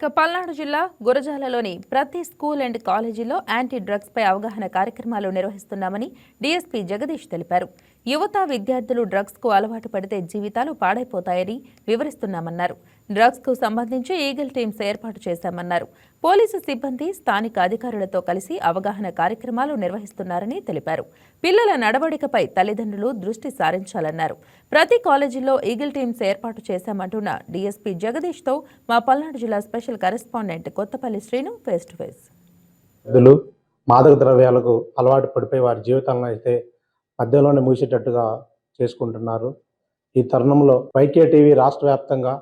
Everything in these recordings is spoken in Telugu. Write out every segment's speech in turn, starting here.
ఇక పల్నాడు జిల్లా గురజాలలోని ప్రతి స్కూల్ అండ్ కాలేజీలో యాంటీ డ్రగ్స్ పై అవగాహన కార్యక్రమాలు నిర్వహిస్తున్నామని డీఎస్పీ జగదీష్ తెలిపారు. యువత విద్యార్థులు డ్రగ్స్కు అలవాటు పడితే జీవితాలు పాడైపోతాయని వివరిస్తున్నామన్నారు. డ్రగ్స్కు సంబంధించి ఈగల్ టీమ్స్ ఏర్పాటు చేశామన్నారు. పోలీసు సిబ్బంది స్థానిక అధికారులతో కలిసి అవగాహన కార్యక్రమాలు నిర్వహిస్తున్నారని తెలిపారు. పిల్లల నడవడికపై తల్లిదండ్రులు దృష్టి సారించాలన్నారు. ప్రతి కాలేజీలో ఈగిల్ టీమ్స్ ఏర్పాటు చేశామంటున్న డీఎస్పీ జగదీష్తో మా పల్నాడు జిల్లా special correspondent Kothapalli Srinu face to face. మాదక ద్రవ్యాలకు అలవాటు పడిపోయి వారి జీవితాలను అయితే మధ్యలోనే మూసేటట్టుగా చేసుకుంటున్నారు. ఈ తరుణంలో వైకే టీవీ రాష్ట్ర వ్యాప్తంగా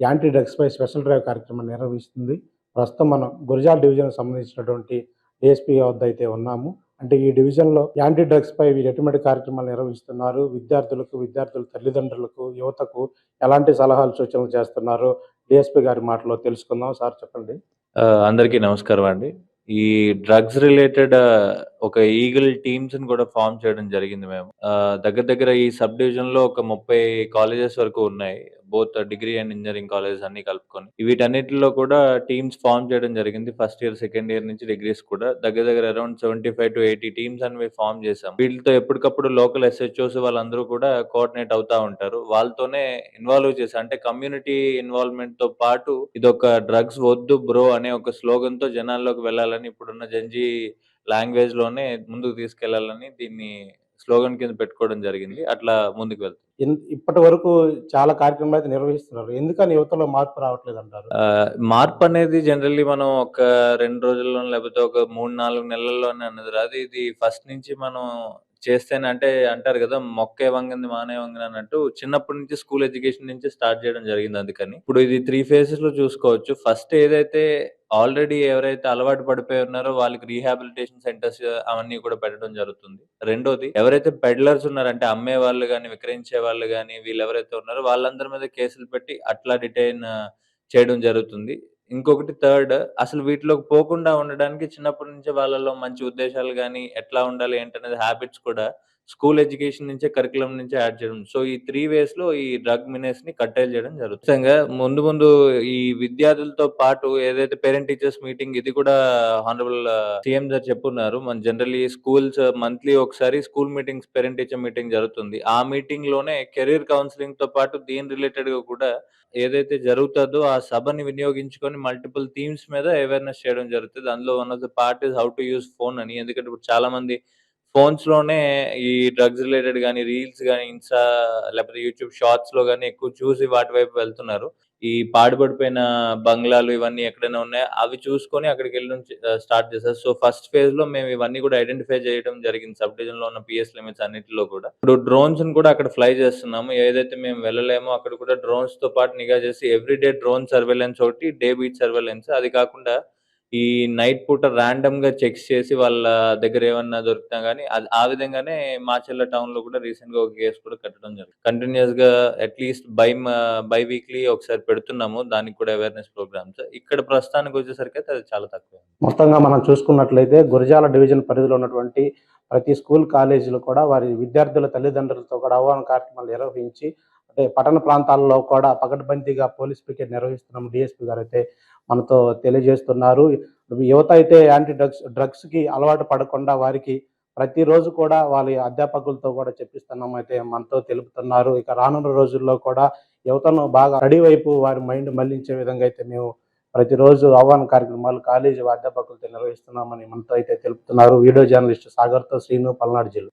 యాంటీ డ్రగ్స్పై స్పెషల్ డ్రైవ్ కార్యక్రమం నిర్వహిస్తుంది. ప్రస్తుతం మనం గురజాల డివిజన్కి సంబంధించినటువంటి డిఎస్పీ వద్ద అయితే ఉన్నాము. అంటే ఈ డివిజన్లో యాంటీ డ్రగ్స్ పై వీరు ఎటువంటి కార్యక్రమాలు నిర్వహిస్తున్నారు? విద్యార్థులకు విద్యార్థుల తల్లిదండ్రులకు యువతకు ఎలాంటి సలహాలు సూచనలు చేస్తున్నారు డిఎస్పీ గారి మాటలో తెలుసుకుందాం. సార్ చెప్పండి. అందరికీ నమస్కారం అండి. ఈ డ్రగ్స్ రిలేటెడ్ ఒక ఈగల్ టీమ్స్ని కూడా ఫామ్ చేయడం జరిగింది మేము. దగ్గర దగ్గర ఈ సబ్ డివిజన్లో ఒక ముప్పై కాలేజెస్ వరకు ఉన్నాయి. Both degree and engineering colleges అన్ని కలుపుకొని. వీటన్నిటిలో కూడా టీమ్స్ ఫామ్ చేయడం జరిగింది. ఫస్ట్ ఇయర్ సెకండ్ ఇయర్ నుంచి డిగ్రీస్ కూడా. దగ్గర దగ్గర around seventy five to eighty teams అనేవి ఫామ్ చేసాం వీటితో ఎప్పటికప్పుడు లోకల్ ఎస్హెచ్ఓస్ వాళ్ళందరూ కూడా కోఆర్డినేట్ అవుతా ఉంటారు. వాళ్ళతోనే ఇన్వాల్వ్ చేసి అంటే కమ్యూనిటీ ఇన్వాల్వ్మెంట్తో పాటు ఇది ఒక డ్రగ్స్ వద్దు బ్రో అనే ఒక స్లోగన్తో జనాల్లోకి వెళ్ళాలని ఇప్పుడున్న జంజీ లాంగ్వేజ్లోనే ముందుకు తీసుకెళ్ళాలని దీన్ని స్లోగన్ కింద పెట్టుకోవడం జరిగింది. అట్లా ముందుకు వెళ్తాం ఇన్- ఇప్పటి వరకు చాలా కార్యక్రమాలు అయితే నిర్వహిస్తున్నారు. ఎందుకని యువతలో మార్పు రావట్లేదు అంటారు మార్పు అనేది జనరల్లీ మనం ఒక రెండు రోజుల్లో లేకపోతే ఒక మూడు నాలుగు నెలల్లోనే అన్నది రాదు. ఇది ఫస్ట్ నుంచి మనం చేస్తేనే అంటే అంటారు కదా మొక్కే వంగింది మానే వంగింది అన్నట్టు చిన్నప్పటి నుంచి స్కూల్ ఎడ్యుకేషన్ నుంచి స్టార్ట్ చేయడం జరిగింది అందుకని. ఇప్పుడు ఇది త్రీ ఫేజెస్లో చూసుకోవచ్చు. ఫస్ట్ ఏదైతే ఆల్రెడీ ఎవరైతే అలవాటు పడిపోయి ఉన్నారో వాళ్ళకి రీహాబిలిటేషన్ సెంటర్స్ అవన్నీ కూడా పెట్టడం జరుగుతుంది. రెండోది ఎవరైతే పెడ్లర్స్ ఉన్నారంటే అమ్మే వాళ్ళు కానీ విక్రయించే వాళ్ళు కానీ వీళ్ళు ఎవరైతే ఉన్నారో వాళ్ళందరి మీద కేసులు పెట్టి అట్లా డిటైన్ చేయడం జరుగుతుంది. ఇంకొకటి థర్డ్ అసలు వీటిలోకి పోకుండా ఉండడానికి చిన్నప్పటి నుంచి వాళ్ళలో మంచి ఉద్దేశాలు కానీ ఎట్లా ఉండాలి ఏంటనేది హ్యాబిట్స్ కూడా స్కూల్ ఎడ్యుకేషన్ నుంచే కరికులం నుంచే యాడ్ చేయడం. సో ఈ త్రీ వేస్లో ఈ డ్రగ్ మినేస్ని కట్టేల్ చేయడం జరుగుతుంది. ముందు ముందు ఈ విద్యార్థులతో పాటు ఏదైతే పేరెంట్ టీచర్స్ మీటింగ్ ఇది కూడా హానరబుల్ సీఎం గారు చెప్పున్నారు. మన జనరల్లీ స్కూల్స్ మంత్లీ ఒకసారి school meetings parent teacher meeting జరుగుతుంది. ఆ మీటింగ్లోనే కెరీర్ కౌన్సిలింగ్తో పాటు దీని రిలేటెడ్గా కూడా ఏదైతే జరుగుతుందో ఆ సభని వినియోగించుకొని మల్టిపుల్ థీమ్స్ మీద అవేర్నెస్ చేయడం జరుగుతుంది. అందులో one of the part is how to use phone అని. ఎందుకంటే ఇప్పుడు చాలా మంది ఫోన్స్లోనే ఈ డ్రగ్స్ రిలేటెడ్ కానీ రీల్స్ కానీ ఇన్స్టా లేకపోతే యూట్యూబ్ షార్ట్స్లో కానీ ఎక్కువ చూసి వాటి వైపు వెళ్తున్నారు. ఈ పాడుపడిపోయిన బంగ్లాలు ఇవన్నీ ఎక్కడైనా ఉన్నాయో? అవి చూసుకొని అక్కడికి వెళ్ళడం స్టార్ట్ చేశారు. సో ఫస్ట్ ఫేజ్లో మేము ఇవన్నీ కూడా ఐడెంటిఫై చేయడం జరిగింది. సబ్ డివిజన్లో ఉన్న పిఎస్ లిమిట్స్ అన్నిటిలో కూడా. ఇప్పుడు డ్రోన్స్ని కూడా అక్కడ ఫ్లై చేస్తున్నాము. ఏదైతే మేము వెళ్ళలేమో అక్కడ కూడా డ్రోన్స్తో పాటు నిఘా చేసి ఎవ్రీ డే డ్రోన్ సర్వేలెన్స్ ఒకటి డే బీట్ సర్వేలెన్స్. అది కాకుండా ఈ నైట్ పూట ర్యాండమ్గా చెక్స్ చేసి వాళ్ళ దగ్గర ఏమన్నా దొరికినా కానీ అది ఆ విధంగానే మాచెల్ల టౌన్లో కూడా రీసెంట్గా ఒక కేసు కూడా కట్టడం జరిగింది. కంటిన్యూస్గా అట్లీస్ట్ బై బై వీక్లీ ఒకసారి పెడుతున్నాము. దానికి కూడా అవేర్నెస్ ప్రోగ్రామ్స్ ఇక్కడ ప్రస్తుతానికి వచ్చేసరికి అయితే అది చాలా తక్కువ మొత్తంగా మనం చూసుకున్నట్లయితే గురజాల డివిజన్ పరిధిలో ఉన్నటువంటి ప్రతి స్కూల్ కాలేజీలు కూడా వారి విద్యార్థుల తల్లిదండ్రులతో కూడా అవగాహన కార్యక్రమాలు నిర్వహించి అంటే పట్టణ ప్రాంతాల్లో కూడా పకడ్బందీగా పోలీస్ పికెట్ నిర్వహిస్తున్నాం. డిఎస్పీ గారు అయితే మనతో తెలియజేస్తున్నారు. యువత అయితే యాంటీ డ్రగ్స్ డ్రగ్స్కి అలవాటు పడకుండా వారికి ప్రతిరోజు కూడా వాళ్ళ అధ్యాపకులతో కూడా చెప్పిస్తున్నాం అయితే మనతో తెలుపుతున్నారు. ఇక రానున్న రోజుల్లో కూడా యువతను బాగా రెడీ వైపు వారి మైండ్ మళ్ళించే విధంగా అయితే మేము ప్రతిరోజు ఆహ్వాన కార్యక్రమాలు కాలేజీ అధ్యాపకులతో నిర్వహిస్తున్నామని మనతో అయితే తెలుపుతున్నారు. వీడియో జర్నలిస్ట్ సాగర్తో శ్రీను పల్నాడు జిల్లా.